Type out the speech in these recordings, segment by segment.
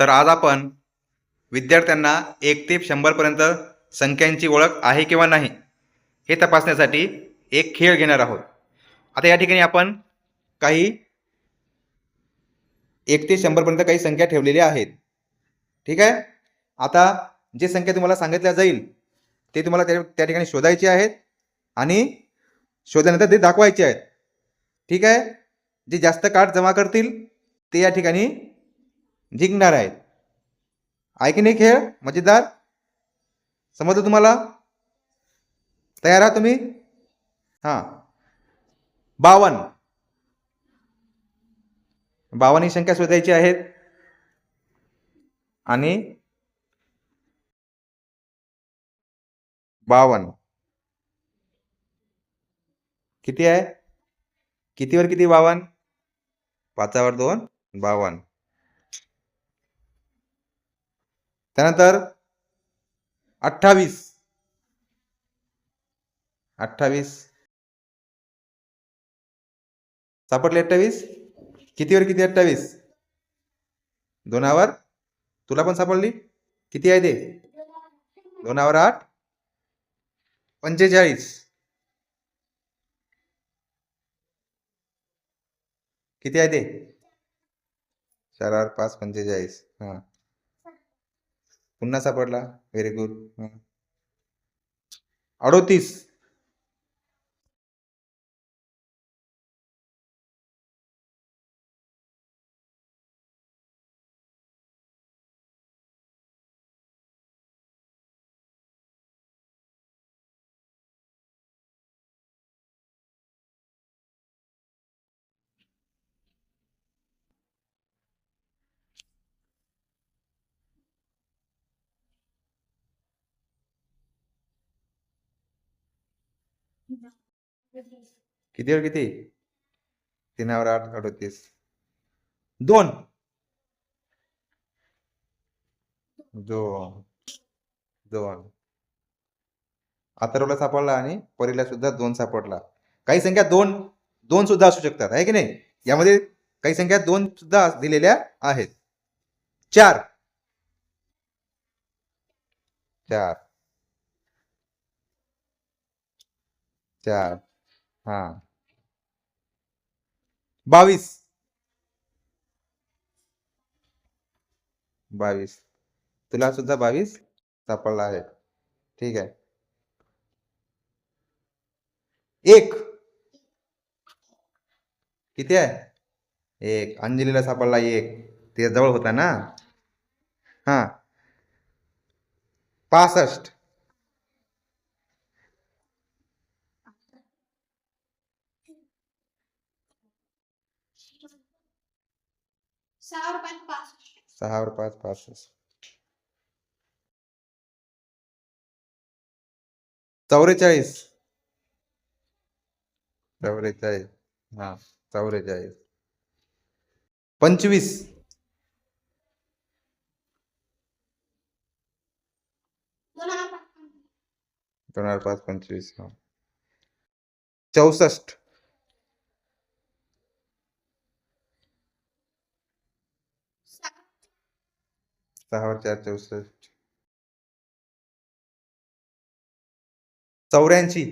तर आज आपण विद्यार्थ्यांना एक ते शंभरपर्यंत संख्यांची ओळख आहे किंवा नाही हे तपासण्यासाठी एक खेळ घेणार आहोत. आता या ठिकाणी आपण काही एक ते शंभरपर्यंत काही संख्या ठेवलेल्या आहेत. ठीक आहे? आता जे संख्या तुम्हाला सांगितल्या जाईल ते तुम्हाला त्या त्या ठिकाणी शोधायचे आहेत आणि शोधल्यानंतर ते दाखवायचे आहेत. ठीक आहे? जे जास्त कार्ड जमा करतील ते या ठिकाणी जिंकणार आहेत. आहे की नाही खेळ? मजेदार? समजलं तुम्हाला? तयार आहात तुम्ही? हां. बावन. बावन्न ही संख्या शोधायची आहेत. आणि बावन. किती आहे? कितीवर किती बावन? पाचावर दोन बावन्न त्यानंतर अठ्ठावीस. अठ्ठावीस. सापडले अठ्ठावीस. कितीवर किती अठ्ठावीस? दोनावर. तुला पण सापडली? किती आहे ते? दोनावर आठ. पंचेचाळीस. किती आहे ते? चार आठ पाच पंचेचाळीस. हां. पुन्हा सापडला. व्हेरी गुड अडोतीस. कितीवर किती? तीनावर आठ अडतीस दोन. दोन. दोन. अथर्वला सापडला आणि परीला सुद्धा दोन सापडला. काही संख्या दोन दोन सुद्धा असू शकतात आहे की नाही? यामध्ये काही संख्या दोन सुद्धा दिलेल्या आहेत. चार. चार. चार. हा. बावीस. बावीस. तुला सुद्धा बावीस सापडला आहे. ठीक आहे. एक. किती आहे? एक. अंजलीला सापडला एक. ते जवळ होता ना? हा. पासष्ट. सहा रुपयात पासष्ट सहावर पाच पासष्ट चौवेचाळीस चौवेचाळीस हा चौवेचाळीस पंचवीस. पाच दोन हजार पाच पंचवीस हा. चौसष्ट. सहावर चार चौसष्ट चौऱ्याऐंशी.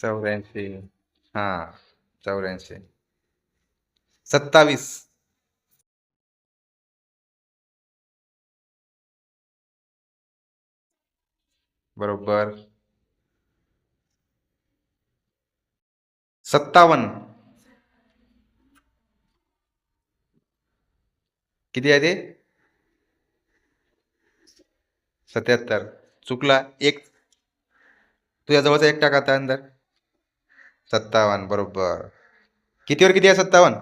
चौऱ्याऐंशी. हा चौऱ्याऐंशी. सत्तावीस. बरोबर. सत्तावन्न. किती आहे ते? सत्याहत्तर. चुकला एक. तुझ्या जवळचा एक टाका आता अंदर. सत्तावन्न बरोबर. कितीवर किती आहे सत्तावन्न?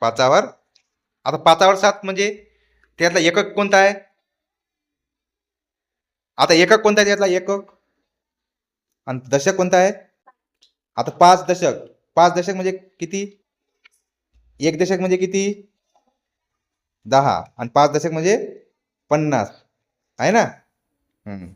पाचावर? आता पाचावर सात म्हणजे त्यातला एकक कोणता आहे? आता एकक कोणता आहे त्यातला एकक? आणि दशक कोणता आहे? आता पाच दशक पाच दशक म्हणजे किती? एक दशक म्हणजे किती? दहा. आणि पाच दशक म्हणजे पन्नास. आहे ना? हम्म.